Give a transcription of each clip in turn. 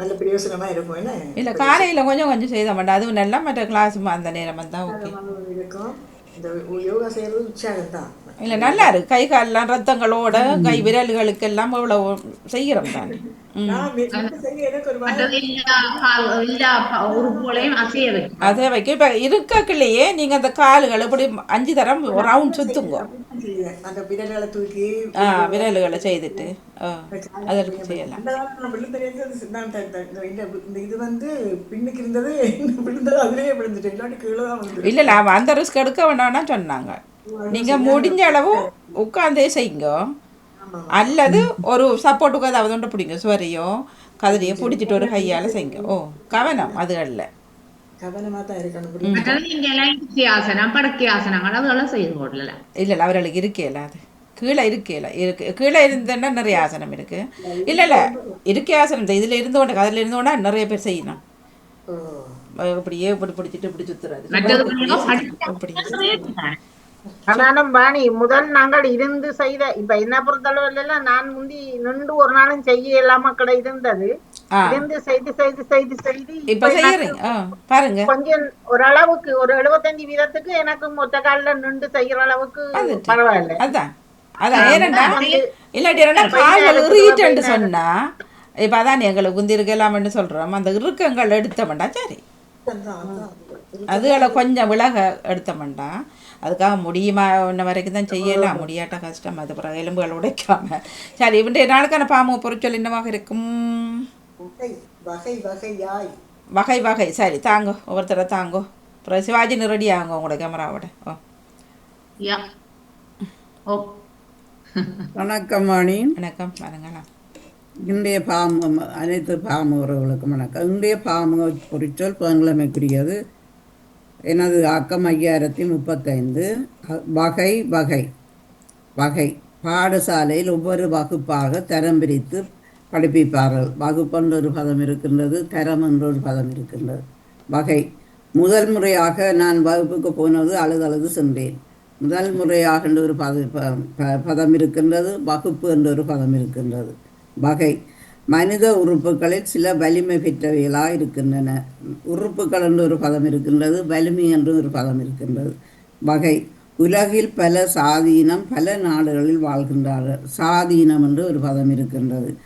நல்ல பிரயோசனமா இருக்கும். என்ன? இல்லை காலையில் கொஞ்சம் கொஞ்சம் செய்த மாட்டேன். அதுவும் நல்லா மற்ற கிளாஸ் அந்த நேரம் வந்தால் ஓகே இருக்கும் இந்த யோகா செய்யறது உற்சாகம் தான். இல்லை நல்லா இருக்கு. கை காலெல்லாம் ரத்தங்களோட கை விரல்களுக்கெல்லாம் இவ்வளோ செய்கிறோம் தானே அதை வைக்க இப்போ இருக்கக்குள்ளேயே நீங்கள் அந்த கால்கள் இப்படி அஞ்சு தரம் ரவுண்ட் சுத்துங்க. அந்த விரல்களை தூக்கி ஆ விரல்களை செய்துட்டு அதற்கு செய்யலாம் இது வந்து பின்னுக்கு இருந்தது விழுந்தது அதுலயே விழுந்துட்டு இல்லாட்டி கீழே தான் இல்லை இல்லை அவன் அந்த ரிஸ்க் எடுக்க வேண்டாம்னா சொன்னாங்க நீங்கள் முடிஞ்ச அளவு உட்காந்தே செய்யுங்க அல்லது ஒரு சப்போர்ட்டுக்கு அதாவது ஒன்று பிடிங்க. சுவரையோ கதிரையோ பிடிச்சிட்டு ஒரு கையால் செய்யுங்க. ஓ கவனம் அதுகளில் இல்லை இல்லை அவர்களுக்கு இருக்கேல அது. கீழே இருக்கேல இருக்கு. கீழே இருந்தேன்னா நிறைய ஆசனம் இருக்கு. இல்லை இல்லை இருக்கே ஆசனம். இதில் இருந்தோண்ட அதில் இருந்தோன்னா நிறைய பேர் செய்யணும். இப்படியே இப்படி பிடிச்சிட்டு இப்படி சுத்துறது. ஆனாலும் வாணி முதல் நாங்கள் இருந்து செய்த இப்ப என்ன பொறுத்தளவுல நான் முந்தி நின்று ஒரு நாளும் செய்ய இல்லாம கடை இருந்தது. இருந்து செய்து செய்து செய்து செய்து இப்போ பாருங்க. கொஞ்சம் ஓரளவுக்கு ஒரு எழுபத்தஞ்சு வீதத்துக்கு எனக்கு மொத்த கால்ல நின்று செய்யற அளவுக்கு. பரவாயில்ல. அதான். அதான் ஏனண்டா? இல்லாட்டி என்னடா கால்கள் இறுகிட்டு சொன்னா இப்போ அதான் எங்களுக்கு குந்தி இருக்கலாம்னு சொல்கிறோம் அந்த இறுக்கங்கள் எடுத்தோம்டா சரி. அதுகளை கொஞ்சம் விலக எடுத்தோம்டா அதுக்காக முடியுமா? இன்ன வரைக்கும் தான் செய்யலாம் முடியாட்ட கஷ்டம். அது பிறகு எலும்புகள் உடைக்காம. சரி இவன்றைய நாளுக்கான பாம்பு பொருட்கள் என்னவாக இருக்கும்? வகை வகை வகையாய். வகை வகை. சரி தாங்கோ. ஒவ்வொருத்தரை தாங்கோ. அப்புறம் சிவாஜி ரெடி ஆகுங்க உங்களோட கேமராவோட ஓ. யா. ஓ. வணக்கம் வாணி வணக்கம். வரங்களா இன்றைய பாமு அனைத்து பாமு உறவுகளுக்கும் வணக்கம். இன்றைய பாமு பொறிச்சொல் புதன்கிழமைக்குரியது எனது ஆக்கம் ஐயாயிரத்தி முப்பத்தைந்து வகை வகை வகை. பாடசாலையில் ஒவ்வொரு வகுப்பாக தரம் பிரித்து படிப்பிப்பார்கள். வகுப்பென்ற ஒரு பதம் இருக்கின்றது தரம் என்ற ஒரு பதம் இருக்கின்றது. வகை. முதல் முறையாக நான் வகுப்புக்கு போனது அழுது அழுது சென்றேன். முதல் முறையாக என்ற ஒரு பத ப- ப- பதம் இருக்கின்றது வகுப்பு என்ற ஒரு பதம் இருக்கின்றது. வகை. மனித உறுப்புகளில் சில வலிமை பெற்றவைகளாக இருக்கின்றன. உறுப்புகள் என்று ஒரு பதம் இருக்கின்றது வலிமை என்று ஒரு பதம் இருக்கின்றது. வகை. உலகில் பல சாதீனம் பல நாடுகளில் வாழ்கின்றார்கள். சாதீனம் என்று ஒரு பதம் இருக்கின்றது.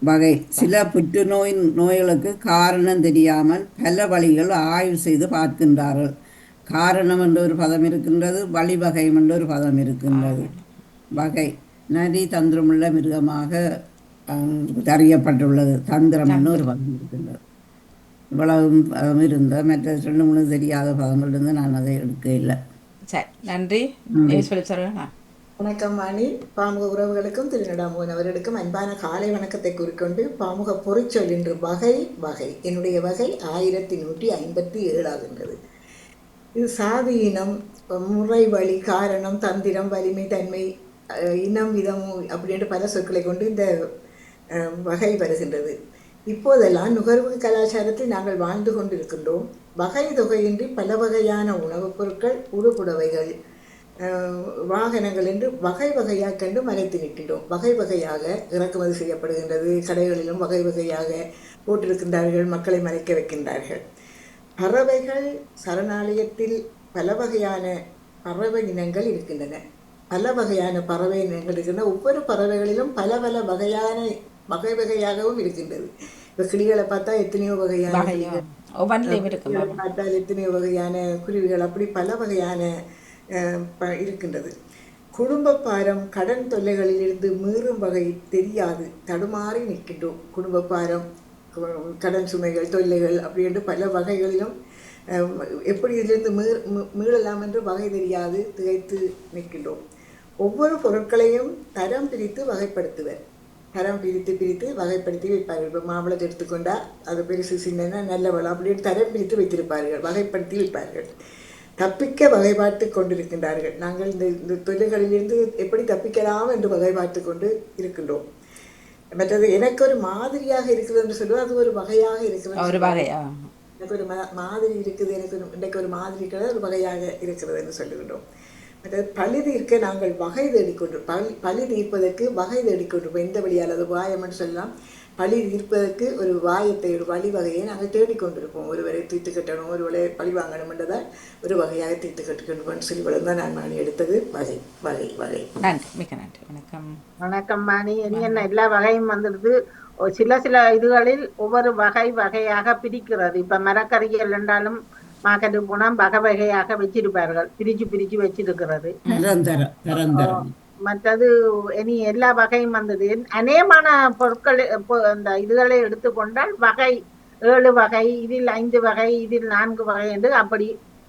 வகை. சில புற்றுநோய் நோய்களுக்கு காரணம் தெரியாமல் பல வழிகள் ஆய்வு செய்து பார்க்கின்றார்கள். காரணம் என்ற ஒரு பதம் இருக்கின்றது வழிவகை என்ற ஒரு பதம் இருக்கின்றது. வகை. நரி தந்திரமுள்ள மிருகமாக அறியப்பட்டுள்ளது. தந்திரம் ஒரு பதம் இருக்கின்றது. இவ்வளவு பதம் இருந்த மற்ற ரெண்டு மூணு தெரியாத பதங்கள் இருந்து நான் அதை எடுக்க இல்லை சரி நன்றி. வணக்கம் வாணி பாமுக உறவுகளுக்கும் திருநடாமோகன் அவர்களுக்கும் அன்பான காலை வணக்கத்தை கூறிக்கொண்டு பாமுக பொறிச்சொல் என்று வகை வகை. என்னுடைய வகை ஆயிரத்தி நூற்றி ஐம்பத்தி ஏழாகின்றது இது சாதி இனம் முறை வழி காரணம் தந்திரம் வலிமை தன்மை அஹ், இனம் விதம் அப்படின்ற பல சொற்களை கொண்டு இந்த வகை வருகின்றது. இப்போதெல்லாம் நுகர்வு கலாச்சாரத்தில் நாங்கள் வாழ்ந்து கொண்டிருக்கின்றோம். வகை தொகையின்றி பல வகையான உணவுப் பொருட்கள் உடுப்புடவைகள் வாகனங்கள் என்று வகை வகையாக கண்டு மறைத்து நிற்கின்றோம். வகை வகையாக இறக்குமதி செய்யப்படுகின்றது. கடைகளிலும் வகை வகையாக போட்டிருக்கின்றார்கள் மக்களை மறைக்க வைக்கின்றார்கள். பறவைகள் சரணாலயத்தில் பல வகையான பறவை இனங்கள் இருக்கின்றன. பல வகையான பறவை இனங்கள் இருக்கின்றன. ஒவ்வொரு பறவைகளிலும் பல பல வகையான வகை வகையாகவும் இருக்கின்றது. இப்போ கிளிகளை பார்த்தா எத்தனையோ வகையான பார்த்தால் எத்தனையோ வகையான குருவிகள் அப்படி பல வகையான இருக்கின்றது. குடும்ப பாரம் கடன் தொல்லைகளிலிருந்து மீறும் வகை தெரியாது. தடுமாறி நிற்கின்றோம். குடும்ப பாரம் கடன் சுமைகள் தொல்லைகள் அப்படி என்று பல வகைகளிலும் எப்படி இதிலிருந்து மீ- மீ- மீளலாம் என்று வகை தெரியாது திகைத்து நிற்கின்றோம். ஒவ்வொரு பொருட்களையும் தரம் பிரித்து வகைப்படுத்துவர். தரம் பிரித்து பிரித்து வகைப்படுத்தி வைப்பார்கள். இப்போ மாம்பழத்தை எடுத்துக்கொண்டா அது பெருசு சின்னன்னா நல்ல வளம். அப்படின்னு தரம் பிரித்து வைத்திருப்பார்கள். வகைப்படுத்தி வைப்பார்கள். தப்பிக்க வகை பார்த்து கொண்டிருக்கின்றார்கள். நாங்கள் இந்த இந்த தொல்லைகளிலிருந்து எப்படி தப்பிக்கலாம் என்று வகை பார்த்து கொண்டு இருக்கின்றோம். மற்றது எனக்கு ஒரு மாதிரியாக இருக்கிறது என்று சொல்லுவோம். அது ஒரு வகையாக இருக்கிறது ஒரு வகை ஆ எனக்கு ஒரு மாதிரி இருக்குது எனக்கு ஒரு இன்றைக்கு ஒரு மாதிரி இருக்கிறது ஒரு வகையாக இருக்கிறது என்று சொல்லுகின்றோம். மற்றது பழி தீர்க்க நாங்கள் வகை தேடிக்கொண்டு பழி பழி தீர்ப்பதற்கு வகை தேடிக்கொண்டிருப்போம். எந்த வழியால்? அது வாயம் என்று சொல்லலாம். பழி தீர்ப்பதற்கு ஒரு வாயத்தை ஒரு வழிவகையை நாங்கள் தேடிக்கொண்டிருப்போம். ஒருவரை தீர்த்து கட்டணும் ஒருவரை பழி வாங்கணும் என்றதால் ஒரு வகையாக தீர்த்து கட்டுக்கணும் சொல்லி தான் நான் மணி எடுத்தது. வகை வகை வகை. நன்றி. மிக்க நன்றி. வணக்கம். வணக்கம் மாணி என்ன எல்லா வகையும் வந்துடுது சில சில இதுகளில் ஒவ்வொரு வகை வகையாக பிரிக்கிறது. இப்ப மரக்கறிகள் என்றாலும் மார்க்கெட்டு போனா வகை வகையாக வச்சிருப்பார்கள். பிரிச்சு பிரிச்சு வச்சிருக்கிறது. மற்றது இனி எல்லா வகையும் வந்தது. அநேகமான பொருட்கள் அந்த இதுகளை எடுத்துக்கொண்டால் வகை ஏழு வகை இதில் ஐந்து வகை இதில் நான்கு வகை என்று அப்படி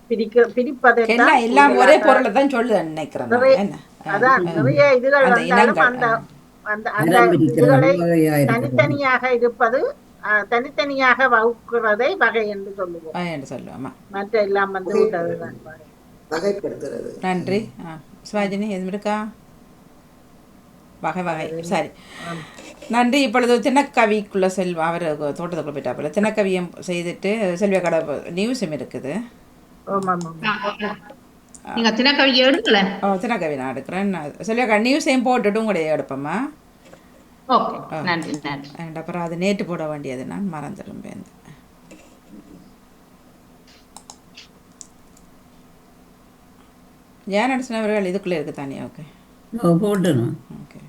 பிரிக்க பிரிப்பதை எல்லாம் எல்லாம் ஒரே பொருளை தான் சொல்லுது நினைக்கிறேன் அதான் நிறைய இதுகள் அந்த வந்தாலும் அந்த அந்த அந்த இதுகளை தனித்தனியாக இருப்பது தனித்தனியாக வகுக்கிறதை வகை என்று சொல்லுவோம். ஆ, என்று சொல்லுவோம்மா மற்ற எல்லாம் வந்து விட்டதுதான் வகை. வகைப்படுத்துறது. நன்றி. சிவாஜினி எதுவும் இருக்கா? வகை வகை. சரி. நன்றி. இப்பொழுது தினக்கவிக்குள்ள செல்வா அவர் தோட்டத்துக்குள்ள போயிட்டாப்புல தினக்கவியம் செய்துட்டு செல்விய கடை நியூஸும் இருக்குது. தினக்கவியை எடுக்கல? ஓ தினக்கவி நான் எடுக்கிறேன். செல்வியா கடை நியூஸையும் போட்டுட்டு உங்களுடைய எடுப்பேம்மா. நன்றி அண்ட் அப்புறம் அது நேற்று போட வேண்டியது நான் மறந்துடும்பேன் ஏன் நடிச்சினவர்கள் இதுக்குள்ளே இருக்கு தானே ஓகே. ஓ, போடணும் ஓகே.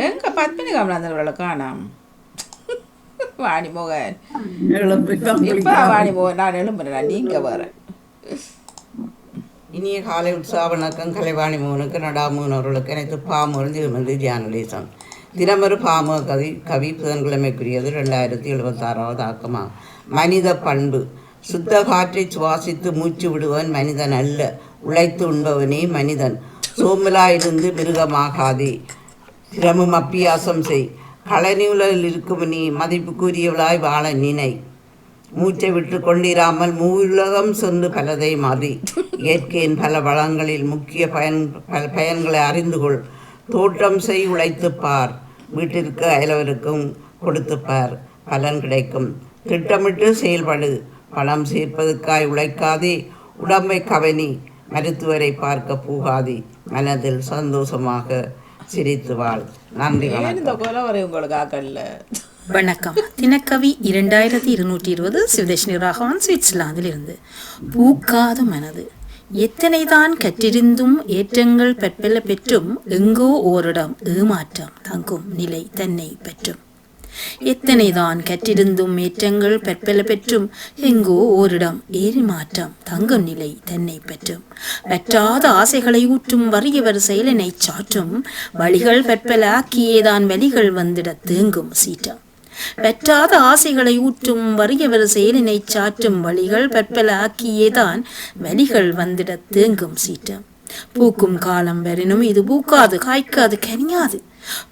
எங்க பத்மினி கமலாந்தவர்களை காணாம். வாணிமோகன். இப்ப. வாணிமோகன் நான் எழும்புறேன் நீங்க வர இனிய காலை உற்சாக வணக்கம். கலைவாணி மோகனுக்கு நடாமோகன் அவர்களுக்கு அனைத்து பாமூர் திருமதி ஜானலேசன் தினமொரு பாமு கவி கவி புதன்கிழமைக்குரியது ரெண்டாயிரத்தி எழுபத்தாறாவது ஆக்கமாகும் மனித பண்பு. சுத்த காற்றை சுவாசித்து மூச்சு விடுவன் மனிதன் அல்ல. உழைத்து உண்பவனே மனிதன். சோம்பலாயிருந்து மிருகமாகாதே. திறமும் அப்பியாசம் செய். களனியுலில் இருக்கும் நீ மதிப்புக்குரியவளாய் வாழ நினை. மூச்சை விட்டு கொண்டிராமல் மூவுலகம் சென்று பலதை மாறி. இயற்கையின் பல வளங்களில் முக்கிய பயன் பயன்களை அறிந்து கொள். தோட்டம் செய் உழைத்துப் பார். வீட்டிற்கு அயலவருக்கும் கொடுத்துப் பார். பலன் கிடைக்கும். திட்டமிட்டு செயல்படு. பணம் சேர்ப்பதற்காய் உழைக்காதே. உடம்பை கவனி. மருத்துவரை பார்க்க போகாதே. மனதில் சந்தோஷமாக சிரித்து வாழ். நன்றி இந்த கொலை வரை உங்களுக்கு ஆக்கல்ல வணக்கம். தினக்கவி இரண்டாயிரத்தி இருநூற்றி இருபது சிவதேஷ்ணி ராகவன் சுவிட்சர்லாந்திலிருந்து. பூக்காத மனது. எத்தனைதான் கற்றிருந்தும் ஏற்றங்கள் பற்பல பெற்றும் எங்கோ ஓரிடம் ஏமாற்றம் தங்கும் நிலை தன்னை பெற்றும். எத்தனைதான் கற்றிருந்தும் ஏற்றங்கள் பற்பல பெற்றும் எங்கோ ஓரிடம் ஏறிமாற்றம் தங்கும் நிலை தன்னை பெற்றும். வற்றாத ஆசைகளை ஊற்றும் வறியவர் செயலினை சாற்றும். வழிகள் பற்பல ஆக்கியேதான் வழிகள் வந்திட தேங்கும் சீற்றம். பெற்றாத ஆசைகளை ஊற்றும் வறியவர் செயலினை சாற்றும் வழிகள் பற்பல ஆக்கியேதான் வழிகள் வந்திட தேங்கும் சீற்றம். பூக்கும் காலம் வரினும் இது பூக்காது காய்க்காது கனியாது.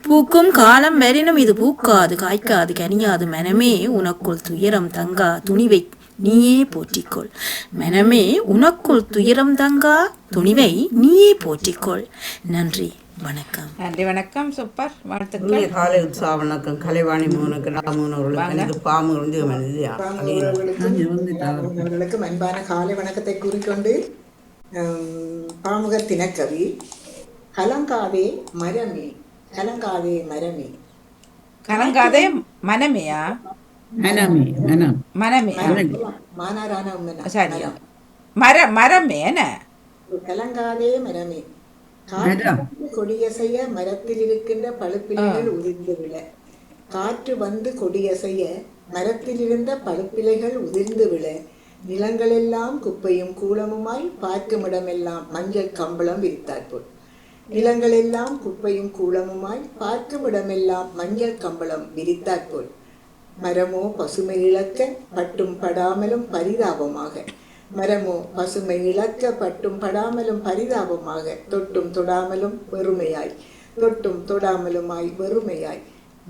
பூக்கும் காலம் வரினும் இது பூக்காது காய்க்காது கனியாது. மனமே உனக்குள் துயரம் தங்கா துணிவை நீயே போற்றிக்கொள். மனமே உனக்குள் துயரம் தங்கா துணிவை நீயே போற்றிக்கொள். நன்றி. வணக்கம். நன்றி வணக்கம். சூப்பர். வாழ்த்துக்கள். காலை உற்சாக வணக்கம் கலைவாணி மோகனுக்கு நடாமோகன் அவர்களுக்கு எனக்கு பாமு இருந்து மனித பாமுகர்களுக்கும் அவர்களுக்கும் அன்பான காலை வணக்கத்தை கூறிக்கொண்டு பாமுக தினக்கவி கலங்காதே மரமே கலங்காதே மரமே. கலங்காதே மனமையா? மனமே மனம். மனமே. மானாரான சரி. மர மரமே என்ன கலங்காதே மரமே. கொடியசைய மரத்தில் இருக்கின்ற பழுப்பிலைகள் உதிர்ந்து விழ காற்று வந்து கொடியசைய மரத்தில் இருந்த பழுப்பிலைகள் உதிர்ந்து விழ நிலங்களெல்லாம் குப்பையும் கூலமுமாய் பார்க்கும் இடமெல்லாம் மஞ்சள் கம்பளம் விரித்தாற்போல் நிலங்களெல்லாம் குப்பையும் கூலமுமாய் பார்க்கும் இடமெல்லாம் மஞ்சள் கம்பளம் விரித்தாற்போல் மரமோ பசுமை இழக்க பட்டும் படாமலும் பரிதாபமாக. மரமோ பசுமை இழக்க பட்டும் படாமலும் பரிதாபமாக தொட்டும் தொடாமலும் வெறுமையாய் தொட்டும் தொடாமலுமாய் வெறுமையாய்.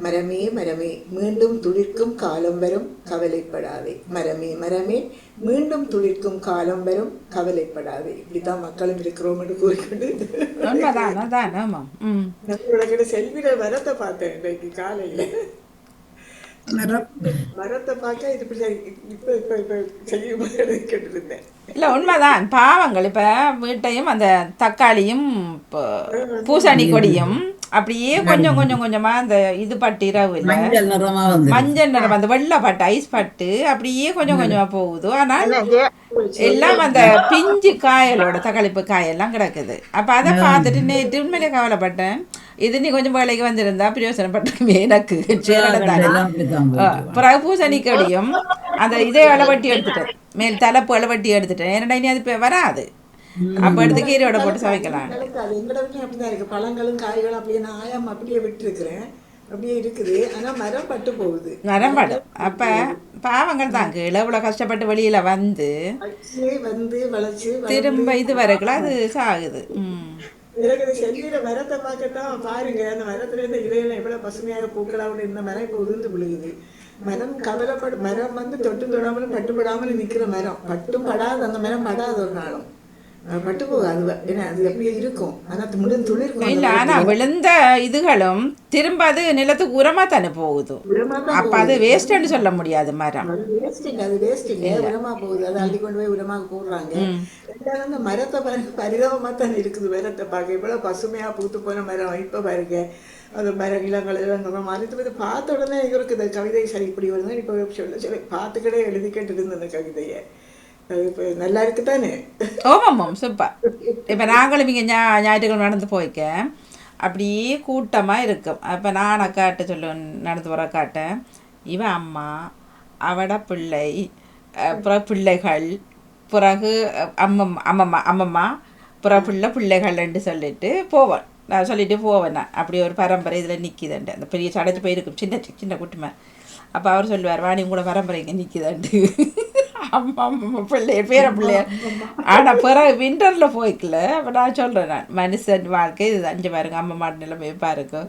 மரமே மரமே மீண்டும் துளிர்க்கும் காலம் வரும் கவலைப்படாதே. மரமே மரமே மீண்டும் துளிர்க்கும் காலம் வரும் கவலைப்படாதே. இப்படித்தான் மக்களும் இருக்கிறோம் என்று கூறிக்கொண்டு. உனக்கு செல்விட வரத்தை பார்த்தேன் இன்றைக்கு காலையில். மரம். மரத்தை பார்க்க இது இப்படி இப்போ இப்போ இப்போ செய்யும் கேட்டுருந்தேன். இல்லை உண்மைதான். பாவங்கள். இப்போ வீட்டையும் அந்த தக்காளியும் பூசணி கொடியும் அப்படியே கொஞ்சம் கொஞ்சம் கொஞ்சமா அந்த இது பட்டு இரவு இல்லை மஞ்சள் நிறமா வந்து மஞ்சள் நிறம் அந்த வெள்ளை பட்டு ஐஸ் பட்டு அப்படியே கொஞ்சம் கொஞ்சமா போகுது. ஆனால் எல்லாம் அந்த பிஞ்சு காயலோட தக்காளிப்பு காயெல்லாம் கிடக்குது. அப்ப அதை பார்த்துட்டு நேற்று உண்மையிலே கவலைப்பட்டேன். இது நீ கொஞ்சம் வேலைக்கு வந்திருந்தா பிரயோசனப்பட்டிருக்குமே எனக்கு பிறகு பூசணி கடியும் அந்த இதே அளவட்டி எடுத்துட்டேன் மேல் தலைப்பு அளவட்டி எடுத்துட்டேன் ஏன்னா இனி அது இப்ப வராது அப்ப எடுத்து கீரையோட போட்டு சமைக்கலாம் அப்படிதான் இருக்கு பழங்களும் காய்களும் அப்படியே நான் ஆயாம அப்படியே விட்டுருக்கிறேன் அப்படியே இருக்குது ஆனா மரம் பட்டு போகுது நரம்படம் அப்ப பாவங்கள் தான் கீழே இவ்வளவு கஷ்டப்பட்டு வெளியில வந்து திரும்ப இது வரைக்கும் அது சாகுது எனக்கு செல்லியில மரத்தை பார்க்கத்தான் பாருங்க அந்த மரத்துல இருந்து இலையில எவ்வளவு பசுமையாக பூக்களாவோட இந்த மரம் இப்போ உதிர்ந்து விழுகுது. மரம் கவலைப்படு மரம் வந்து தொட்டும் தொடாமலும் பட்டுப்படாமலும் நிக்கிற மரம். பட்டும் படாது அந்த மரம் படாது ஒரு நாளும். பட்டு போகாது ஏன்னா அது அப்படியே இருக்கும்? ஆனா அது முடிந்து துளிர்க்கும் இல்ல ஆனா விழுந்த இதுகளும் திரும்ப அது நிலத்துக்கு உரமா தானே போகுது? அப்ப அது வேஸ்ட்னு சொல்ல முடியாது மரம். அது வேஸ்ட் இல்லை அது வேஸ்ட் இல்லை. உரமா போகுது. அதை அள்ளி கொண்டு போய் உரமாக போடுறாங்க. ரெண்டாவது அந்த மரத்தை பாருங்க பரிதாபமாக தான் இருக்குது மரத்தை பார்க்க. இவ்வளோ பசுமையாக பூத்து போன மரம். இப்போ பாருங்க அந்த மரம் இளங்கள் இளங்கள் மரத்தை பற்றி பார்த்த உடனே இருக்குது. கவிதை சரி இப்படி வருது இப்போ சொல்ல சொல்லி பார்த்துக்கிட்டே எழுதிக்கிட்டு இருந்தது அந்த கவிதையை. நல்லா இருக்கு தானே ஓமாம் சூப்பர் இப்போ நாங்களும் இங்கே ஞா ஞாயிற்றுக்கிழமை நடந்து போய்க்க அப்படியே கூட்டமாக இருக்கும். அப்போ நான் அக்காட்ட சொல்லுவேன் நடந்து போகிற அக்காட்ட இவன் அம்மா அவட பிள்ளை அப்புறம் பிள்ளைகள் பிறகு அம்மம் அம்மம்மா அம்மம்மா பிறகு பிள்ளை பிள்ளைகள்ன்ட்டு சொல்லிட்டு போவேன் நான் சொல்லிட்டு போவேன் நான். அப்படி ஒரு பரம்பரை இதில் நிற்கிதுன்ட்டு அந்த பெரிய சடைச்சு போயிருக்கும். சின்ன சின்ன குட்டுமை. அப்போ அவர் சொல்லுவார் வாணி உங்களோட பரம்பரை இங்கே நிற்கிதான்ட்டு அம்மா அம்மா பிள்ளைய பேர பிள்ளைய? ஆனால் பிறகு விண்டரில் போய்க்கல. அப்போ நான் சொல்கிறேன் நான் மனுஷன் வாழ்க்கை இது அஞ்சு பாருங்க அம்மா மாட்டு நிலைமை பாருங்க.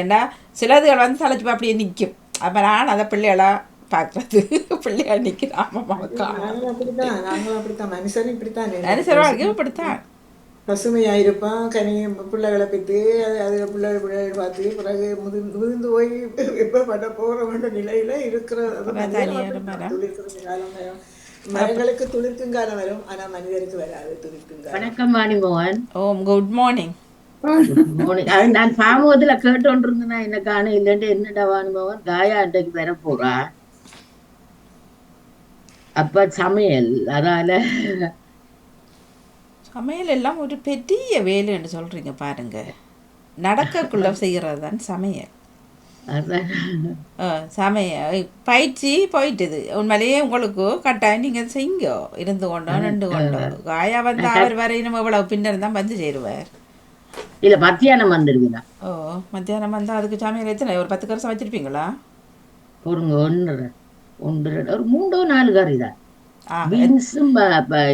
ஏன்னா சிலதுகள் வந்து தலைச்சு அப்படியே நிற்கும் அப்போ நான் அதை பிள்ளைகளா பார்க்குறது. பிள்ளையா நாங்களும் அப்படித்தான். நாங்களும் அப்படித்தான். மனுஷனும் இப்படித்தான். மனுஷன் வாழ்க்கையும் இப்படித்தான் பசுமையாக இருப்பான் கனி பிள்ளைகளை பெற்று அது அதில் பிள்ளைகள் பிள்ளைகள் பார்த்து பிறகு முதிர்ந்து முதிர்ந்து போய் எப்போ பட போகிற வேண்ட நிலையில் இருக்கிற மரங்களுக்கு துளிர்க்கும் காலம் வரும். ஆனால் மனிதருக்கு வராது துளிர்க்கும் காலம். வணக்கம் வாணிமோகன் ஓம் குட் மார்னிங் நான் பாமுகத்துல கேட்டோன்னு இருந்தேன் என்ன காணும் இல்லைன்ட்டு என்னடா வாணிமோகன் காயா அட்டைக்கு பெற போறா? அப்ப சமையல் அதால சமையல் எல்லாம் ஒரு பெரிய வேலைன்னு சொல்கிறீங்க பாருங்க. நடக்கக்குள்ள செய்கிறது தான் சமையல். அதான். ஆ, சமைய பயிற்சி போயிட்டுது. உண்மையிலேயே உங்களுக்கு கட்டாயம் நீங்கள் செய்யுங்க. இருந்து கொண்டோ நின்று கொண்டோ. காயா வந்து அவர் வரையிலும் இவ்வளவு பின்னர் தான் வந்து சேருவார். இல்ல மத்தியானம் வந்துடுவீங்களா ஓ மத்தியானம் வந்து அதுக்கு சமையல் எத்தனை? ஒரு பத்து கரசம் வச்சிருப்பீங்களா? பொருங்க ஒன்று ஒன்று ஒரு மூண்டோ நாலு கறி தான் பீன்ஸும்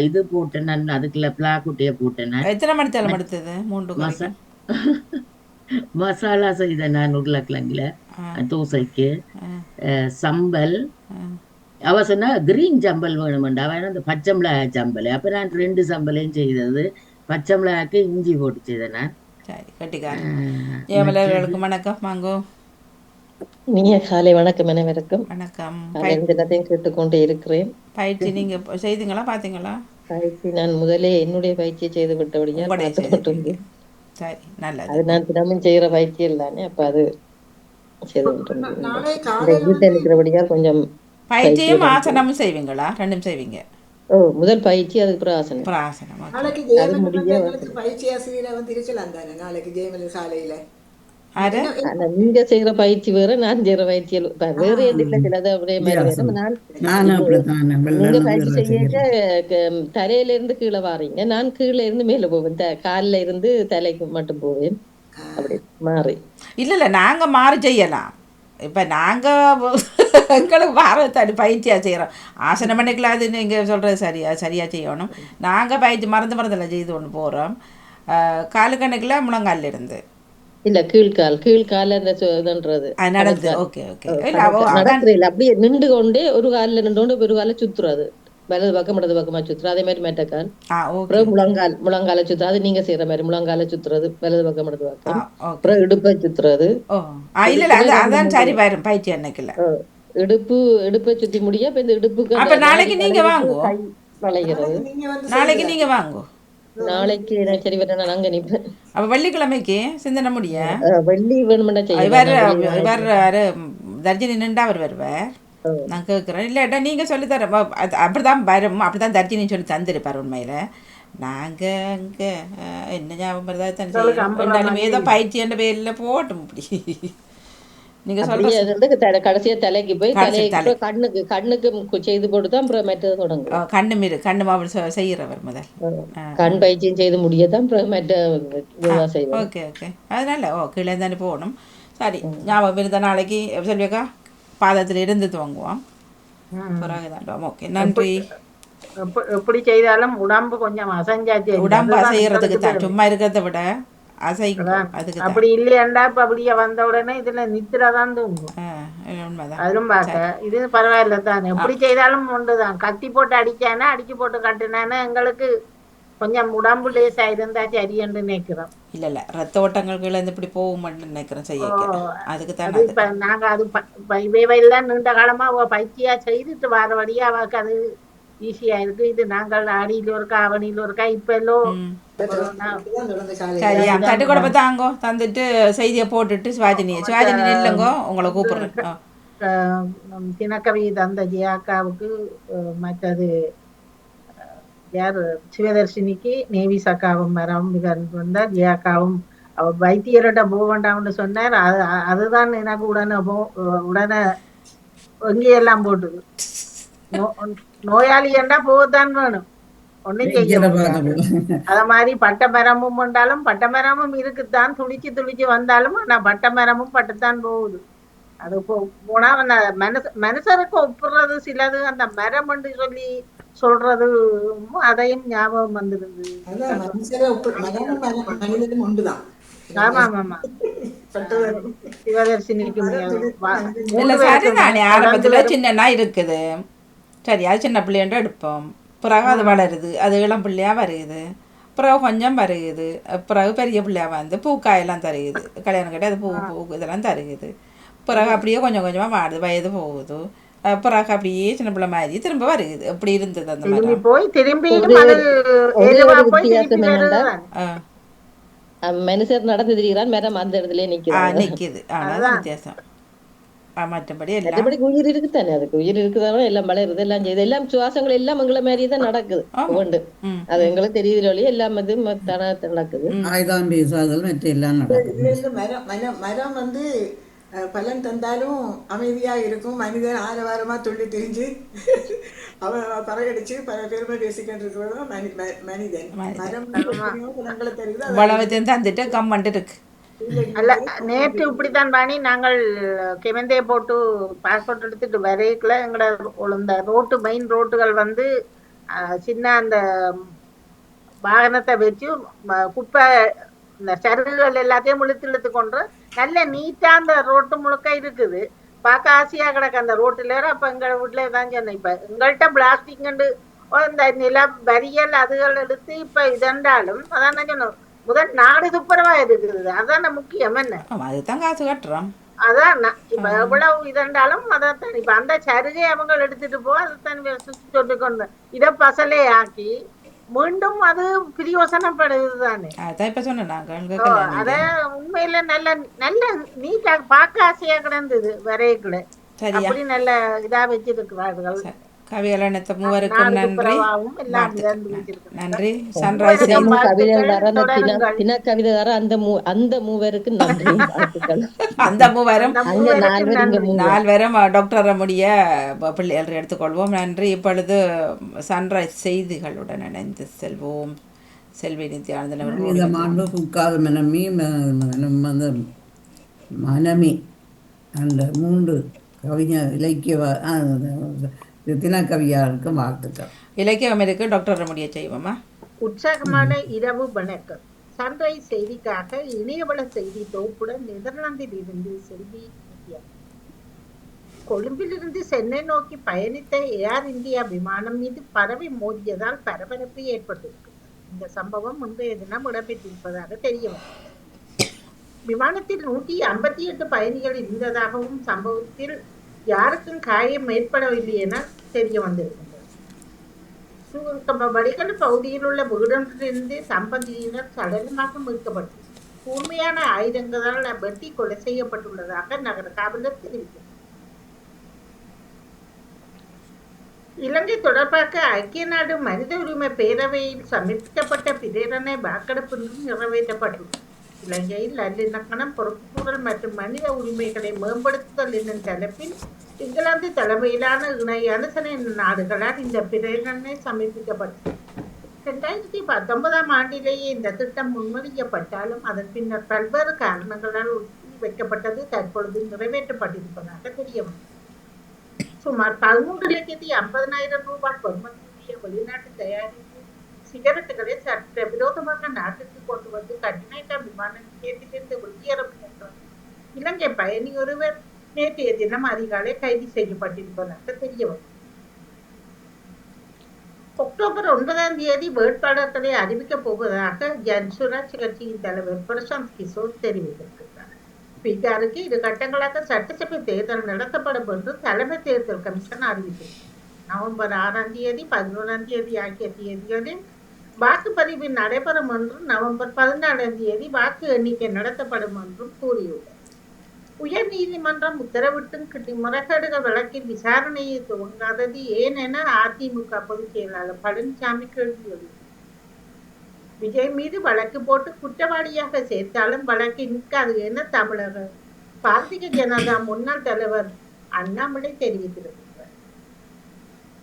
இது போட்டேன் நான் அதுக்குள்ள பிளாக்குட்டிய போட்டேன். எத்தனை மணி தேலம் எடுத்தது? மூன்று மசா மசாலா செய்தேன் நான் உருளைக்கிழங்குல. தோசைக்கு. சம்பல். அவ சொன்னா கிரீன் சம்பல் வேணுமெண்டா. அவன் அந்த பச்சை மிளகாய் சம்பல். அப்ப நான் ரெண்டு சம்பலையும் செய்தது. பச்சை மிளகாய்க்கு இஞ்சி போட்டு செய்தேன் நான். சரி கட்டிக்காரன் வணக்கம் வாங்கோ. இனிய காலை வணக்கம் அனைவருக்கும். வணக்கம். கதையும் கேட்டுக்கொண்டே இருக்கிறேன். பயிற்சி நீங்க செய்தீங்களா? பார்த்தீங்களா பயிற்சி நான் முதலே என்னுடைய பயிற்சியை செய்து கொண்டிருந்தேன் சரி நல்லது. அது நான் தினமும் செய்யற பயிற்சி இல்லைன்னு அப்ப அது செய்து வீட்டில் கொஞ்சம் பயிற்சியும் ஆசனமும் செய்வீங்களா? ரெண்டும் செய்வீங்க. ஓ முதல் பயிற்சி அதுக்கு அப்புறம் ஆசனம். ஆசனம். நாளைக்கு எங்களுக்கு பயிற்சி ஆசிரியரை வந்து இருக்கலாம் தானே நாளைக்கு ஆறு ஆனா நீங்க செய்யற பயிற்சி வேற நான் செய்யற பயிற்சி இல்ல. இப்ப வேற எது இல்ல சிலது அப்படியே நீங்க பயிற்சி செய்ய. தரையில இருந்து கீழே வாரீங்க. நான் கீழே இருந்து மேல போவேன். கால்ல இருந்து தலைக்கு மட்டும் போவேன். அப்படி மாறி. இல்ல இல்ல நாங்க மாறி செய்யலாம். இப்ப நாங்க எங்களுக்கு வார தனி பயிற்சியா செய்யறோம். ஆசனம் பண்ணிக்கலாம் அது நீங்க சொல்றது சரியா சரியா செய்யணும். நாங்க பயிற்சி மறந்து மறந்துல செய்து ஒன்று போறோம். காலு கணக்குல முழங்கால்ல இருந்து. இல்ல கீழ்கால் கீழ்கால இதுன்றது. அது நடந்து ஓகே ஓகே. இல்ல அவ- அதான் நடக்கிறீங்களா அப்படியே நின்று கொண்டே ஒரு கால்ல நின்று கொண்டு ஒரு கால சுத்துறது வலது பக்கம் இடது பக்கமா சுத்துறது அதே மாதிரி மெட்டக்கால். அப்புறம் முழங்கால் முழங்கால சுத்துறது. அது நீங்க செய்யற மாதிரி முழங்கால சுத்துறது வலது பக்கம் இடது ஆ பக்கம் அப்புறம் இடுப்பை சுத்துறது. அதான் சரி வரும் பயிற்சி அன்னைக்குல. இடுப்பு இடுப்பை சுத்தி முடிய அப்ப இந்த இடுப்புக்கு நாளைக்கு நீங்க வளைவுக்கு வாங்குவோம். கை வளைகிறது. நீங்க வந்து நாளைக்கு நீங்க வாங்கோ நாளைக்கு எனக்கு சரி வரேன் நான் அங்க நிப்பேன். அப்ப வெள்ளிக்கிழமைக்கு சிந்தனை முடிய வெள்ளி வேணுமெண்டா இவர் செய்ய இவர் யாரு, தர்ஜினி நின்றா அவர் வருவார். நான் கேட்குறேன் இல்லாட்டா நீங்கள் சொல்லித்தர அது அப்படிதான் வரும். அப்படிதான் தர்ஜினி சொல்லி தந்திருப்பார் உண்மையில். நாங்கள் அங்கே என்ன ஞாபகம் வருதா ஏதோ பயிற்சி என்ற பேரில் போட்டும் இப்படி நீங்கள் அப்படியே சொல்கிற அது வந்து த- கடைசியா தலைக்கு போய் தலைக்கு கண்ணுக்கு கண்ணுக்கு செய்து போட்டு தான் அப்புறம் மற்றது தொடங்கும். கண்ணு மீது கண்ணு மாவு செ- செய்கிறவர் முதல். கண் பயிற்சியும் செய்து முடியதான் அப்புறம் மற்ற செய்வோம் ஓகே ஓகே. அதனால ஓ கீழே தானே போகணும். சரி ஞாபகம் இருந்த நாளைக்கு சொல்லியாக்கா பாதத்தில் இருந்து துவங்குவோம். பிறகு தான் ஓகே நன்றி. எப்ப- எப்படி செய்தாலும் உடம்பு கொஞ்சம் அசைஞ்சாச்சு. உடம்பு அசைகிறதுக்கு தான். சும்மா இருக்கிறத விட. அப்படி இல்லையாண்டா? இப்ப அப்படியே வந்த உடனே இதுல நித்திரதான் தூங்கும். ஆ, உண்மைதான். அதுவும் பார்க்க இது பரவாயில்ல தான். எப்படி செய்தாலும் ஒன்றுதான் கத்தி போட்டு அடிச்சானா அடிச்சு போட்டு கட்டினானா எங்களுக்கு கொஞ்சம் உடம்பு லேசா இருந்தா சரி என்று நினைக்கிறோம். இல்ல இல்ல. ரத்த ஓட்டங்கள் கீழே இருந்து இப்படி போகும்னு நினைக்கிறேன் செய்ய அதுக்கு தான் இப்ப நாங்க அது இவையெல்லாம் நீண்ட காலமா பயிற்சியா செய்துட்டு வர வழியா அவக்கு அது ஈஸியா இருக்கு. இது நாங்கள் ஆடியில இருக்கா அவனில இருக்கா இப்ப எல்லாம் சரியா தட்டு கொடுப்ப தாங்கோ தந்துட்டு செய்தியை போட்டுட்டு சிவாஜினி சிவாஜினி நில்லுங்கோ உங்களை கூப்பிடுறேன். தினக்கவி தந்த ஜியாக்காவுக்கு மற்றது யார்? சிவதர்ஷினிக்கு நேவி சக்காவும் மரம் வந்தார். ஜியாக்காவும் அவ வைத்தியர்கிட்ட போக வேண்டாம்னு சொன்னார். அது அதுதான் எனக்கு உடனே போ உடனே எங்கேயெல்லாம் போட்டுது? நோயாளி என்றா போகத்தான் வேணும். ஒண்ணும் செய்ய. அத மாதிரி பட்ட மரமும் உண்டாலும் பட்ட மரமும் இருக்குத்தான். துளிச்சு துளிச்சு வந்தாலும் ஆனா பட்ட மரமும் பட்டுத்தான் போகுது. அது போ- போனா அந்த மனுஷ மனுஷருக்கு ஒப்புறது சிலது அந்த மரம் என்று சொல்லி சொல்றது அதையும் ஞாபகம் வந்துருது ஆமா ஆமா சரிதானே? தொடர்ந்து ஆரம்பத்துல. சின்னனா இருக்குது. சரி அது சின்ன பிள்ளையன்ற எடுப்போம் பிறகு அது வளருது அது இளம் பிள்ளையா வருகுது பிறகு கொஞ்சம் வருகுது பிறகு பெரிய பிள்ளையா வந்து பூக்காயெல்லாம் தருகுது கல்யாணம் கட்டி அது பூ பூ இதெல்லாம் தருகுது பிறகு அப்படியே கொஞ்சம் கொஞ்சமா மாறுது வயது போகுது பிறகு அப்படியே சின்ன பிள்ளை மாதிரி திரும்ப வருகுது எப்படி இருந்தது அந்த திரும்பி மரம் போய் அஹ் மனுஷர் நடந்து திரிகிறான் மரம் அந்த இடத்துல ஆ, நிக்கிறான் நிக்குது அதான் வித்தியாசம் மற்றபடி எல்லாம். மற்றபடி உயிர் இருக்குதானே? அதுக்கு உயிர் இருக்குதானோ? எல்லாம் வளருது எல்லாம் செய்யுது எல்லாம் சுவாசங்கள் எல்லாம் எங்களை மாதிரி தான் நடக்குது. உண்டு. அது எங்களுக்கு தெரியுது வழி எல்லாம் இது நடக்குது. ஆயுதம் பேசாதல் மற்ற எல்லாம் இருந்து மரம் மரம் வந்து பலன் தந்தாலும் அமைதியா இருக்கும். மனிதன் ஆரவாரமா துள்ளி திரிஞ்சு அவன் பறகடிச்சு பல பெருமை பேசிக்கிட்டு இருக்கிறதும் மனிதன். மரம் தந்துட்டு கம்மன்ட்டு இருக்கு. அல்ல நேற்று இப்படித்தான் பாணி நாங்கள் கிமந்தே போட்டு பாஸ்போர்ட் எடுத்துட்டு வரைக்குள்ள எங்களோட இந்த ரோட்டு மெயின் ரோட்டுகள் வந்து சின்ன அந்த வாகனத்தை வச்சு குப்பை இந்த சருகுகள் எல்லாத்தையும் இழுத்து இழுத்து கொண்டு நல்ல நீட்டா அந்த ரோட்டு முழுக்க இருக்குது. பார்க்க ஆசையா கிடக்கு அந்த ரோட்டுல. அப்ப எங்க வீட்டுல தான் சொன்னேன். இப்ப எங்கள்கிட்ட பிளாஸ்டிக் கண்டு இந்த நில வரியல் அதுகள் எடுத்து இப்ப இதென்றாலும் அதான் நான் சொன்னோம் முதல் நாடு துப்புரவா இருக்குது அதான முக்கியம் என்ன? அதுதான் காசு கட்டுறோம். அதான் இப்ப எவ்வளவு இதென்றாலும் அதான் இப்ப அந்த சருகை அவங்க எடுத்துட்டு போ அதைத்தான் சொல்லி கொண்டு இதை பசலே ஆக்கி மீண்டும் அது பிரயோசனப்படுது தானே அதான் இப்ப சொன்னேன் நாங்கள் ஓ, அத உண்மையில நல்ல நல்ல நீட்டா பார்க்க ஆசையா கிடந்தது வரையக்குள்ள அப்படி நல்ல இதா வச்சிருக்கிறார்கள். கவியலனத்த மூவருக்கும் நன்றி. நன்றி. சன்ரைஸ் நம்ம வாழ்த்துக்கள், கவிதைகார அந்த அந்த மூ அந்த மூவருக்கு நன்றி அந்த மூவரும். அந்த நால்வரும் டாக்டர் முடிய பிள்ளைகள் எடுத்துக்கொள்வோம். நன்றி. இப்பொழுது சன்ரைஸ் செய்திகளுடன் இணைந்து செல்வோம். செல்வி நித்யானந்தன் அவர்கள் மாண்பு புக்காத மனமே மனமே அந்த மூன்று கவிஞர் இலக்கிய தினக்கவியாருக்கும் வாழ்த்துக்கள். இலக்கியம் இருக்கு டாக்டர் முடிய செய்வோமா உற்சாகமான இரவு வணக்கம். சன்ரைஸ் செய்திக்காக இணையவள செய்தி தொகுப்புடன் நெதர்லாந்தில் இருந்து செல்வி கொழும்பிலிருந்து சென்னை நோக்கி பயணித்த ஏர் இந்தியா விமானம் மீது பறவை மோதியதால் பரபரப்பு ஏற்பட்டிருக்கு இந்த சம்பவம் முந்தைய தினம் இடம்பெற்றிருப்பதாக தெரிய விமானத்தில் நூற்றி ஐம்பத்தி எட்டு பயணிகள் இருந்ததாகவும் சம்பவத்தில் யாருக்கும் காயம் ஏற்படவில்லை என தெரிய வந்திருக்கின்றது. வடிகள் பகுதியில் உள்ள வீடொன்றிலிருந்து சம்பந்தியினர் சடலமாக மீட்கப்பட்டது கூர்மையான ஆயுதங்களால் வெட்டி கொலை செய்யப்பட்டுள்ளதாக நகர காவலர் தெரிவித்தார் இலங்கை தொடர்பாக ஐக்கிய நாடு மனித உரிமை பேரவையில் சமர்ப்பிக்கப்பட்ட பிரேரணை வாக்கெடுப்பு நிறைவேற்றப்பட்டுள்ளது. இலங்கையில் நல்லிணக்கணம் பொறுப்புக்கூறல் மற்றும் மனித உரிமைகளை மேம்படுத்துதல் என்னும் தலைப்பில் இங்கிலாந்து தலைமையிலான இணை அனுசன நாடுகளால் இந்த பிரேரணை சமர்ப்பிக்கப்பட்டது. ரெண்டாயிரத்தி பத்தொன்பதாம் ஆண்டிலேயே இந்த திட்டம் முன்மொழியப்பட்டாலும் அதன் பின்னர் பல்வேறு காரணங்களால் வைக்கப்பட்டது தற்பொழுது நிறைவேற்றப்பட்டிருப்பதாக தெரிய சுமார் பதிமூன்று லட்சத்தி ஐம்பதனாயிரம் ரூபாய் பெறுமதியுடைய வெளிநாட்டு தயாரிப்பு சிகரெட்டுகளை சட்ட விரோதமாக நாட்டுக்கு கொண்டு வந்து கட்டினேட்டா விமான நிலையத்திலிருந்து வெளியேற முயன்றார் இலங்கை பயணி ஒருவர் நேற்றைய தினம் அதிகாலை கைது செய்யப்பட்டிருப்பதாக தெரிய வந்தது அக்டோபர் ஒன்பதாம் தேதி வேட்பாளர்களை அறிவிக்கப் போவதாக ஜன்சுராஜ் கட்சியின் தலைவர் பிரசாந்த் கிஷோர் தெரிவித்திருக்கிறார். பீகாருக்கு இரு கட்டங்களாக சட்டசபை தேர்தல் நடத்தப்படும் என்று தலைமை தேர்தல் கமிஷன் அறிவித்தது நவம்பர் ஆறாம் தேதி பதினோராம் தேதி ஆகிய தேதிகளில் வாக்குப்பதிவு நடைபெறும் என்றும் நவம்பர் பதினாலாம் தேதி வாக்கு எண்ணிக்கை நடத்தப்படும் என்றும் கூறியுள்ளது. உயர் நீதிமன்றம் உத்தரவிட்டும் கிட்டி முறைகேடுகள் வழக்கில் விசாரணையை துவங்காதது ஏன் என அதிமுக பொதுச் செயலாளர் பழனிசாமி கேள்வி விஜய் மீது வழக்கு போட்டு குற்றவாளியாக சேர்த்தாலும் வழக்கு நிற்காது என தமிழக பாரதிய ஜனதா முன்னாள் தலைவர் அண்ணாமலை தெரிவித்திருக்கிறார்.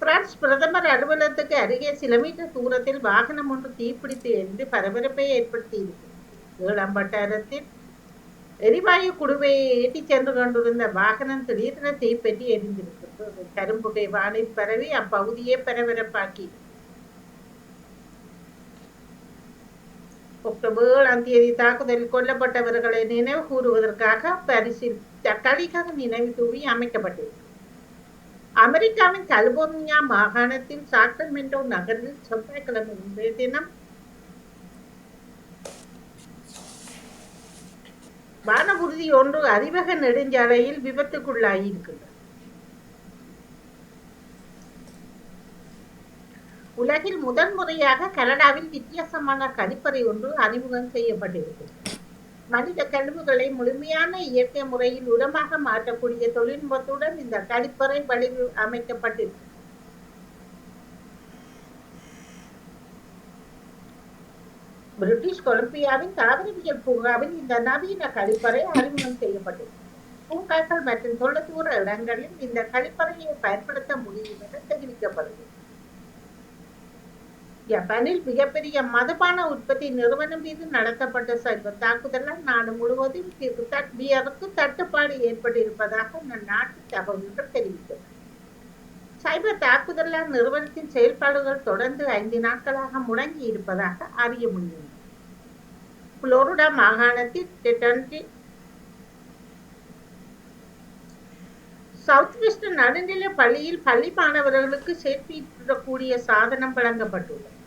பிரான்ஸ் பிரதமர் அலுவலகத்துக்கு அருகே சில மீட்டர் தூரத்தில் வாகனம் ஒன்று தீப்பிடித்து என்று பரபரப்பை ஏற்படுத்தியிருக்கிறது ஏழாம் வட்டாரத்தில் எரிவாயு குடுவையை ஏற்றிச் சென்று கொண்டிருந்த வாகனம் திடீரென தீப்பற்றி எரிந்திருக்கிறது கரும்புகை வானில் பரவி அப்பகுதியை பரபரப்பாக்கி அக்டோபர் ஏழாம் தேதி தாக்குதலில் கொல்லப்பட்டவர்களை நினைவு கூறுவதற்காக பரிசில் தற்காலிக நினைவு தூவி அமைக்கப்பட்டது. அமெரிக்காவின் கலிபோர்னியா மாகாணத்தில் சாக்ரமெண்டோ நகரில் செவ்வாய்க்கிழமை இன்றைய தினம் வானபுருதி ஒன்று அதிவேக நெடுஞ்சாலையில் விபத்துக்குள்ளாகியிருக்கிறது உலகில் முதன் முறையாக கனடாவில் வித்தியாசமான கழிப்பறை ஒன்று அறிமுகம் செய்யப்பட்டிருக்கிறது. மனித கழிவுகளை முழுமையான இயற்கை முறையில் உரமாக மாற்றக்கூடிய தொழில்நுட்பத்துடன் இந்த கழிப்பறை வழி அமைக்கப்பட்டிருக்கு. பிரிட்டிஷ் கொலம்பியாவின் தாவரவியல் பூங்காவில் இந்த நவீன கழிப்பறை அறிமுகம் செய்யப்பட்டது. பூங்காக்கள் மற்றும் தொலைதூர இடங்களில் இந்த கழிப்பறையை பயன்படுத்த முடியும் என தெரிவிக்கப்படுகிறது. ஜப்பானில் மிகப்பெரிய மதுபான உற்பத்தி நிறுவனம் மீது நடத்தப்பட்ட சைபர் தாக்குதலால் நாடு முழுவதும் பியருக்கு தட்டுப்பாடு ஏற்பட்டிருப்பதாக அந்நாட்டு தகவல்கள் தெரிவித்தது. சைபர் தாக்குதலால் நிறுவனத்தின் செயல்பாடுகள் தொடர்ந்து ஐந்து நாட்களாக முடங்கி இருப்பதாக அறிய முடியும். புளோரிடா மாகாணத்தில் சவுத் வெஸ்ட் நடுநிலை பள்ளியில் பள்ளி மாணவர்களுக்கு சேர்ப்பிடக்கூடிய சாதனம் வழங்கப்பட்டுள்ளது.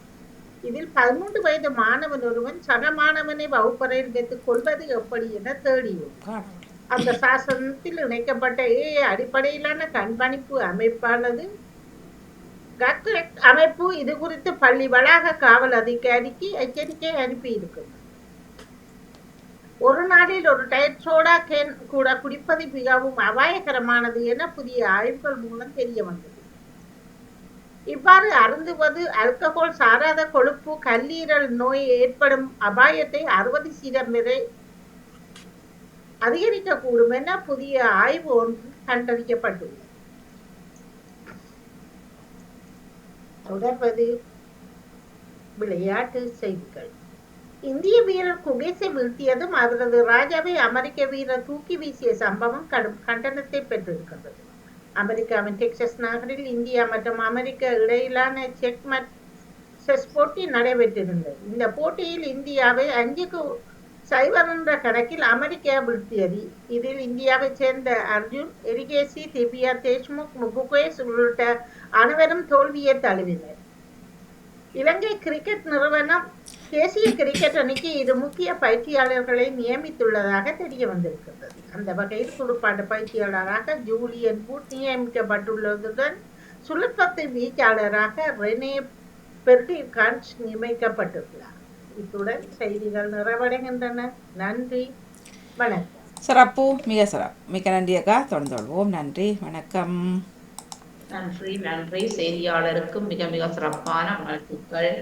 இதில் பதிமூன்று வயது மாணவன் ஒருவன் சக மாணவனை வகுப்பறையில் வைத்துக் கொள்வது எப்படி என தேடியுள்ளார் அந்த சாசனத்தில் இணைக்கப்பட்ட ஏ அடிப்படையிலான கண்காணிப்பு அமைப்பானது. அமைப்பு இது குறித்து பள்ளி வளாக காவல் அதிகாரிக்கு எச்சரிக்கை அனுப்பியிருக்கிறது. ஒரு நாளில் ஒரு டயர் சோடா கேன் கூட குடிப்பது மிகவும் அபாயகரமானது என புதிய ஆய்வுகள் மூலம் தெரிய வந்தது. இவ்வாறு அருந்துவது அல்கஹோல் சாராத கொழுப்பு கல்லீரல் நோய் ஏற்படும் அபாயத்தை அறுபது சீரம் வரை அதிகரிக்கக்கூடும் என புதிய ஆய்வு ஒன்று கண்டறியப்பட்டுள்ளது. தொடர்வது விளையாட்டு செய்திகள். இந்திய வீரர் குகேசை வீழ்த்தியதும் அவரது ராஜாவை அமெரிக்க வீரர் தூக்கி வீசிய சம்பவம் கடும் கண்டனத்தை பெற்றிருக்கின்றது அமெரிக்காவின் டெக்சஸ் நகரில் இந்தியா மற்றும் அமெரிக்க இடையிலான செக் செஸ் போட்டி நடைபெற்றிருந்தது. இந்த போட்டியில் இந்தியாவை அஞ்சுக்கு சைவர் என்ற கணக்கில் அமெரிக்கா வீழ்த்தியது. இதில் இந்தியாவை சேர்ந்த அர்ஜுன் எரிகேசி திவ்யா தேஷ்முக் முகுகேஷ் உள்ளிட்ட அனைவரும் தோல்வியை தழுவினர். இலங்கை கிரிக்கெட் நிறுவனம் தேசிய கிரிக்கெட் அணிக்கு இரு முக்கிய பயிற்சியாளர்களை நியமித்துள்ளதாக தெரிய வந்திருக்கிறது அந்த வகையில் துடுப்பாட்ட பயிற்சியாளராக ஜூலியன் பூட் நியமிக்கப்பட்டுள்ளதுடன் சுழற்பத்து வீச்சாளராக ரெனே பெர்டிகான்ஸ் நியமிக்கப்பட்டுள்ளார். இத்துடன் செய்திகள் நிறைவடைகின்றன. நன்றி. வணக்கம். சிறப்பு. மிக சிறப்பு. மிக நன்றி அக்கா. தொடர்ந்து கொள்வோம். நன்றி. வணக்கம். நன்றி. நன்றி. செய்தியாளருக்கும் மிக மிக சிறப்பான வாழ்த்துக்கள்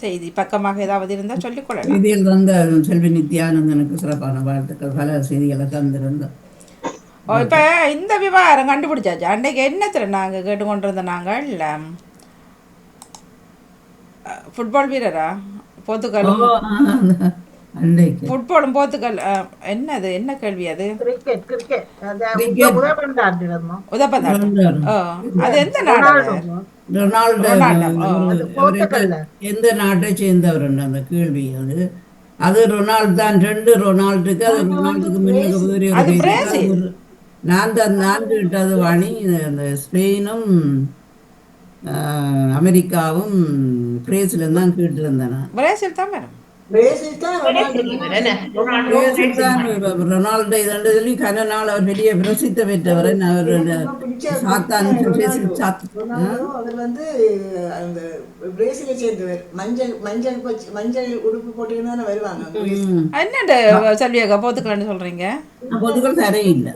செய்தி பக்கமாக ஏதாவது இருந்தால் சொல்லிக்கொள்ளலாம் செய்தியில் தந்த செல்வி நித்யானந்தனுக்கு சிறப்பான வாழ்த்துக்கள். பல செய்திகளை தந்திருந்தோம் இப்போ இந்த விவகாரம் கண்டுபிடிச்சாச்சு? அன்றைக்கு என்னத்தில் நாங்கள் கேட்டுக்கொண்டிருந்த நாங்கள் ஃபுட்பால் வீரரா? போத்துக்கலும் அன்றைக்கு ஃபுட்பாலும் போத்துக்கல். என்னது? என்ன கேள்வி அது? ஓ அது எந்த நாடு? அது? ரொனால்டோ எந்த நாட்டை சேர்ந்தவர் அந்த கேள்வி அது. அது ரொனால்டு தான். ரெண்டு ரொனால்டுக்கு அது ரொனால்டுக்கு முன்னுக்கு நான் தான் நான் கேட்டது வாணி இந்த ஸ்பெயினும் அமெரிக்காவும் பிரேசிலும் தான் கேட்டிருந்தேன் பிரேசில் தான் மேடம். ரொனால்டோ. சொல்லி கன நாள் அவர் பெரிய பிரசித்த பெற்றவர். அவர் சாத்தான் பிரேசில் சாத் ரொனால்டோ. அவர் வந்து அந்த பிரேசிலை சேர்ந்தவர். மஞ்சள் மஞ்சள் மஞ்சள் உடுப்பு போட்டுக்கிட்டு தானே வருவாங்க. என்னண்டு செல்வியக்கா போத்துக்கலன்னு சொல்கிறீங்க பொதுக்கள் தரையில்லை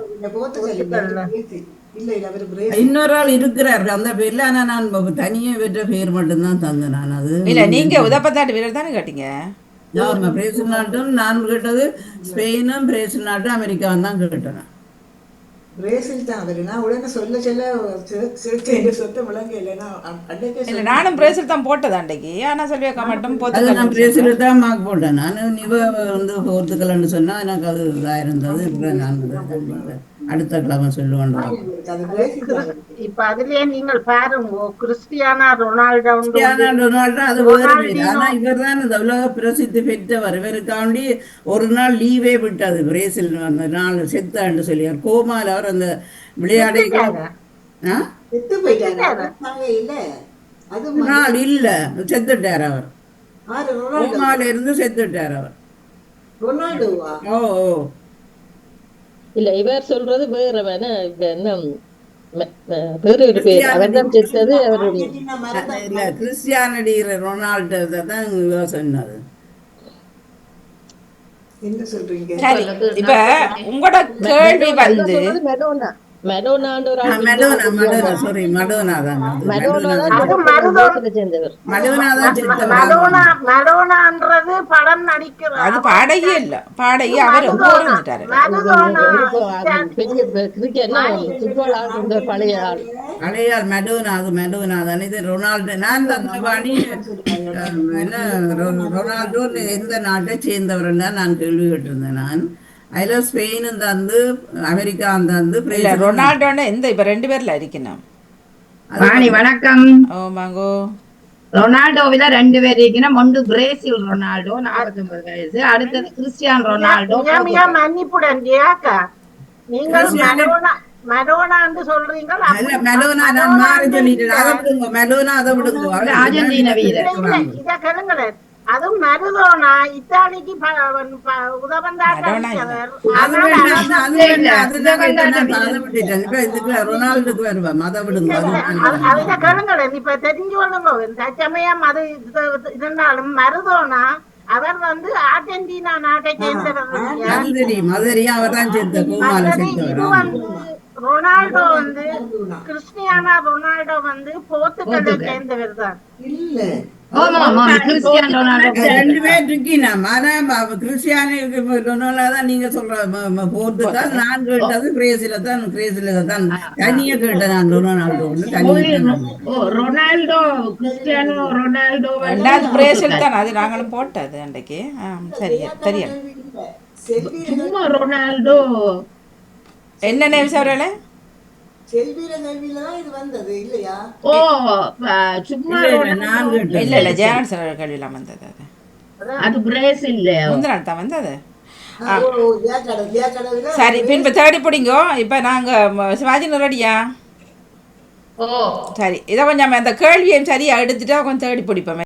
பிரேசில். இன்னொரு ஆள் இருக்கிறார். அந்த பேர்ல ஆனா நான் தனியே பெற்ற பேர் மட்டும்தான் தந்தேன் நான் அது இல்லை நீங்கள் உதப்பத்தாட்டு வீரர் தானே கேட்டீங்க? ஆமா பிரேசில் நாட்டும் நான் கேட்டது ஸ்பெயினும் பிரேசில் நாட்டும் அமெரிக்காவும் தான் கேட்டேன். பிரேசில் தான் அவர் நான் உடனே சொல்ல சொல்ல சிறு- சிறுத்தை சொத்த இல்லைன்னா இல்லை நானும் பிரேசில் தான் போட்டது அன்றைக்கு ஆனால் செல்வியக்கா மட்டும் நான் பிரேசில் தான் மார்க் போட்டேன். நான் வந்து போர்த்துக்கல்னு சொன்னா எனக்கு அது இதாக இருந்தது நான் அடுத்த கிழமை தான் இப்ப அதுலயே நீங்கள் பாருங்க கிறிஸ்டியானா ரொனால்டோ கிறிஸ்டியானோ ரொனால்டோ அது வேறு ஆனா இவர் தான் இந்த உலக பிரசித்தி பெற்றவர் இவருக்காண்டி ஒரு நாள் லீவே விட்டது பிரேசில் அந்த நாள் செத்தான்னு சொல்லி கோமால் அவர் அந்த விளையாடை செத்து போயிட்டாங்க நாள் இல்ல. செத்துட்டார் அவர். கோமால இருந்து செத்துட்டார் அவர். ரொனால்டோவா? ஓ ஓ. இல்ல இவர் சொல்றது வேற வேணா இப்ப என்ன ம- ம- வேற ஒரு பேர். அவர் தான் செத்தது அவருடைய இல்ல கிறிஸ்டியானடி ரொனால்டோ தான் இவர் சொன்னது என்ன சொல்றீங்க? இப்போ உங்களோட கேள்வி வந்து சேர்ந்தவர். படம் நடிக்கிறது அது பாடகி இல்லை. பாடகி அவர் போர் வந்துட்டாரு. மருதோனா பெரிய கிரிக்கெட்னா ஃபுட்பால் ஆடுற பழைய ஆள். அடையார் மெடோனா அது மெடோனா தானே. இது ரொனால்டோ நான் பாணி என்ன ரொனால்டோ எந்த நாட்டை சேர்ந்தவர்னா நான் கேள்வி கேட்டிருந்தேன் நான். அதில் ஸ்பெயினும் தந்து அமெரிக்கா தந்து இல்லை ரொனால்டோன்னு எந்த இப்போ ரெண்டு பேரில் இருக்கணும் வாணி வணக்கம். ஓ மாங்கோ. ரொனால்டோவில ரெண்டு பேர் இருக்கணும். ஒன்று பிரேசில் ரொனால்டோ நாற்பத்தி ஒன்பது வயசு. அடுத்தது கிறிஸ்டியான் ரொனால்டோ மன்னிப்புடன் ஜியாக்கா நீங்கள் மடோனா மடோனான்னு சொல்றீங்க மெடோனா நான் மாறி சொல்லிட்டேன். அதை விடுங்க மெடோனா அதை விடுங்க. அவர் அர்ஜென்டினா வீரர். இத கேளுங்களேன். விடுங்க அது வேண்டாம். அவங்க கேளுங்களேன் இப்ப தெரிஞ்சு கொள்ளுங்க தற்சமயம் அது இது- இருந்தாலும் மருதோனா அவர் வந்து அர்ஜென்டினா நாட்டை சேர்ந்தவர் தெரியும் அது தெரியும் அவர் தான் ரொனால்டோ வந்து கிறிஸ்டியானா ரொனால்டோ வந்து போர்த்துகலை சேர்ந்தவர் தான் இல்ல கிறிஸ்டியான் ரெண்டு பேர் இருக்கீங்க ஆனா ரொனால்டோ தான் நீங்க சொல்ற ம- போர்த்துகல் நான் கேட்டது பிரேசில தான் பிரேசில தான். தனியா கேட்டேன் நான் ரொனால்டோ தான். ரொனால்டோ கிறிஸ்டியானோ ரொனால்டோ ரெண்டாவது பிரேசில் தான் அது நாங்களும் போட்டது அன்றைக்கு. சரியா செல்வியில சும்மா ரொனால்டோ. என்ன நேம் அவர்களே செல்வியில தான் இது வந்தது இல்லையா? ஓ அஹ், சும்மா இல்ல, இல்ல, நான் கேட்டேன் இல்லை இல்லை ஜெயநாட் சார் கல்வியெல்லாம் வந்தது அது. அது தான் வந்தது. சரி பின்பு தேடி பிடிங்கோ. இப்போ நாங்கள் சிவாஜி ரெடியா ஓ. சரி இதை கொஞ்சம் அந்த கேள்வியை சரியாக எடுத்துட்டா கொஞ்சம் தேடி பிடிப்போம்.